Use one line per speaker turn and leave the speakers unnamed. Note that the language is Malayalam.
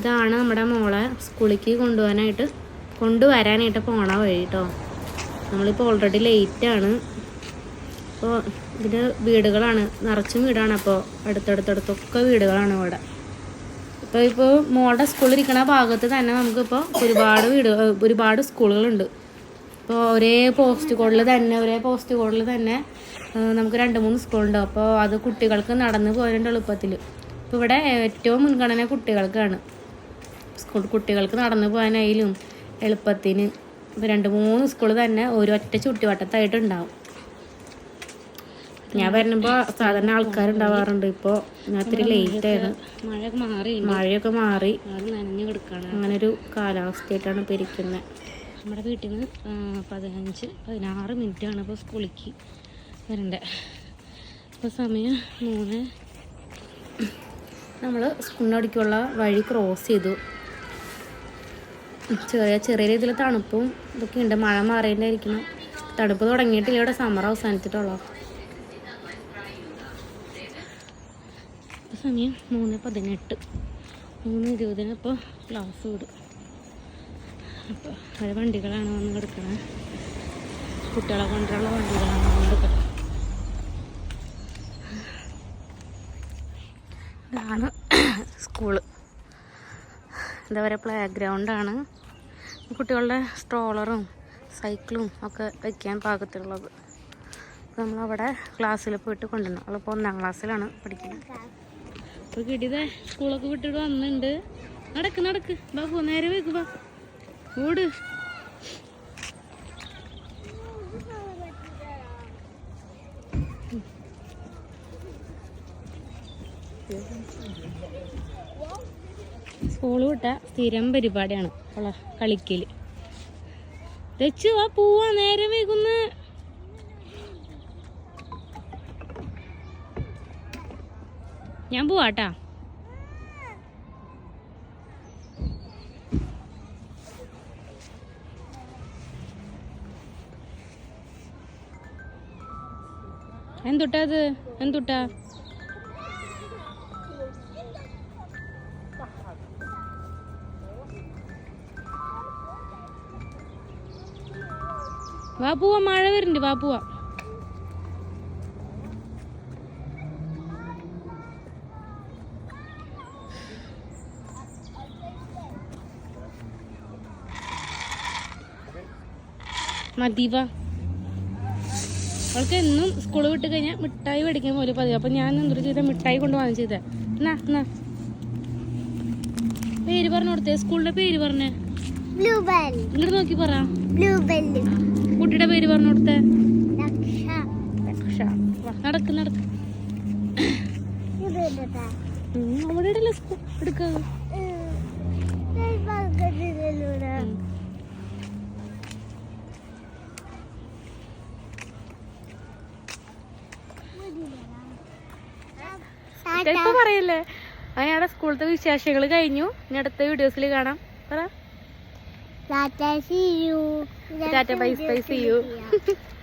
ഇതാണ് നമ്മുടെ മോളെ സ്കൂളിലേക്ക് കൊണ്ടുപോകാനായിട്ട് കൊണ്ടുവരാനായിട്ട് പോണ വഴി കേട്ടോ നമ്മളിപ്പോൾ ഓൾറെഡി ലേറ്റാണ് അപ്പോൾ ഇതിന് വീടുകളാണ്. നിറച്ചും വീടാണ് അപ്പോൾ അടുത്തടുത്തടുത്തൊക്കെ വീടുകളാണ് ഇവിടെ. ഇപ്പോൾ ഇപ്പോൾ മോളുടെ സ്കൂളിലിരിക്കുന്ന ഭാഗത്ത് തന്നെ നമുക്കിപ്പോൾ ഒരുപാട് വീട് ഒരുപാട് സ്കൂളുകളുണ്ട്. ഇപ്പോൾ ഒരേ പോസ്റ്റ് കോഡിൽ തന്നെ ഒരേ പോസ്റ്റ് കോഡിൽ തന്നെ നമുക്ക് രണ്ട് മൂന്ന് സ്കൂളുണ്ട്. അപ്പോൾ അത് കുട്ടികൾക്ക് നടന്ന് പോരേണ്ട എളുപ്പത്തിൽ ഇപ്പോൾ ഇവിടെ ഏറ്റവും മുൻഗണന കുട്ടികൾക്കാണ്. സ്കൂൾ കുട്ടികൾക്ക് നടന്നു പോകാനായാലും എളുപ്പത്തിന്. രണ്ട് മൂന്ന് സ്കൂൾ തന്നെ ഒരൊറ്റ ചുറ്റുവട്ടത്തായിട്ട് ഉണ്ടാവും ഞാൻ വരുമ്പോൾ സാധാരണ ആൾക്കാരുണ്ടാവാറുണ്ട് ഇപ്പോൾ ഞാൻ ഇത്തിരി ലേറ്റ് ആയിരുന്നു
മഴയൊക്കെ മാറി.
അങ്ങനെ ഒരു കാലാവസ്ഥയായിട്ടാണ് ഇപ്പോൾ ഇരിക്കുന്നത്
നമ്മുടെ വീട്ടിൽ നിന്ന് പതിനഞ്ച് പതിനാറ് ആണ് ഇപ്പോൾ സ്കൂളിലേക്ക് വരണ്ടേ. ഇപ്പൊ സമയം മൂന്ന്.
നമ്മൾ സ്കൂളിനടിക്കുള്ള വഴി ക്രോസ് ചെയ്തു. ചെറിയ ചെറിയ രീതിയിൽ തണുപ്പും ഇതൊക്കെ ഉണ്ട് മഴ മാറേണ്ടായിരിക്കണം തണുപ്പ് തുടങ്ങിയിട്ടില്ല ഇവിടെ സമ്മർ അവസാനിച്ചിട്ടുള്ളൂ.
സമയം മൂന്ന് പതിനെട്ട്. മൂന്ന് ഇരുപതിന് ഇപ്പോൾ ക്ലാസ് വിടും. അപ്പോൾ പല വണ്ടികളാണ് വന്ന് കിടക്കണത് കുട്ടികളെ കൊണ്ടുള്ള വണ്ടികളാണ് വന്ന് കിടക്കുന്നത്
ഇതാണ് സ്കൂൾ എന്താ പറയുക പ്ലേ ഗ്രൗണ്ടാണ് കുട്ടികളുടെ സ്ട്രോളറും സൈക്കിളും ഒക്കെ വയ്ക്കാൻ പാകത്തിലുള്ളത്. അപ്പോൾ നമ്മളവിടെ ക്ലാസ്സിൽ പോയിട്ട് കൊണ്ടുവന്നു. അവളിപ്പോൾ ഒന്നാം ക്ലാസ്സിലാണ് പഠിക്കുന്നത്.
ഇപ്പോൾ കിടിയതേ സ്കൂളൊക്കെ വിട്ടിട്ട് വന്നിട്ടുണ്ട് നടക്ക് നടക്ക്. ബാബു നേരെ വെക്ക് ബാ. ഓട്. സ്കൂൾ വിട്ട സ്ഥിരം പരിപാടിയാണ്. ഉള്ള കളിക്കൽ. തെച്ചു വാ പോവാ നേരെ വൈകുന്ന. ഞാൻ പോവാട്ടാ. എന്തുട്ടാ അത് എന്തുട്ടാ? വാ പോവാ മഴ വരുന്നുണ്ട് വാ പോവാ മതി അവൾക്ക് എന്നും സ്കൂൾ വിട്ട് കഴിഞ്ഞാൽ മിഠായി മേടിക്കാൻ പോലും പതിവ്. അപ്പം ഞാൻ എന്തൊരു ചെയ്ത മിഠായി കൊണ്ട് വാങ്ങി എന്നാ എന്നാ. പേര് പറഞ്ഞു കൊടുത്തേ സ്കൂളിന്റെ പേര് പറഞ്ഞേ.
ബ്ലൂബെൽ
ഇങ്ങോട്ട് നോക്കി പറ.
ബ്ലൂബെൽ
പേര് പറഞ്ഞു കൊടുത്തേ നടക്ക് നടക്ക്. അവിടെ ഇടല്ലേ
ഇപ്പൊ പറയല്ലേ? അയാളുടെ സ്കൂളത്തെ വിശേഷങ്ങൾ കഴിഞ്ഞു. ഇനി അടുത്ത വീഡിയോസിൽ കാണാം. പറ.
Tata, see you.
Tata, bye, bye, see you.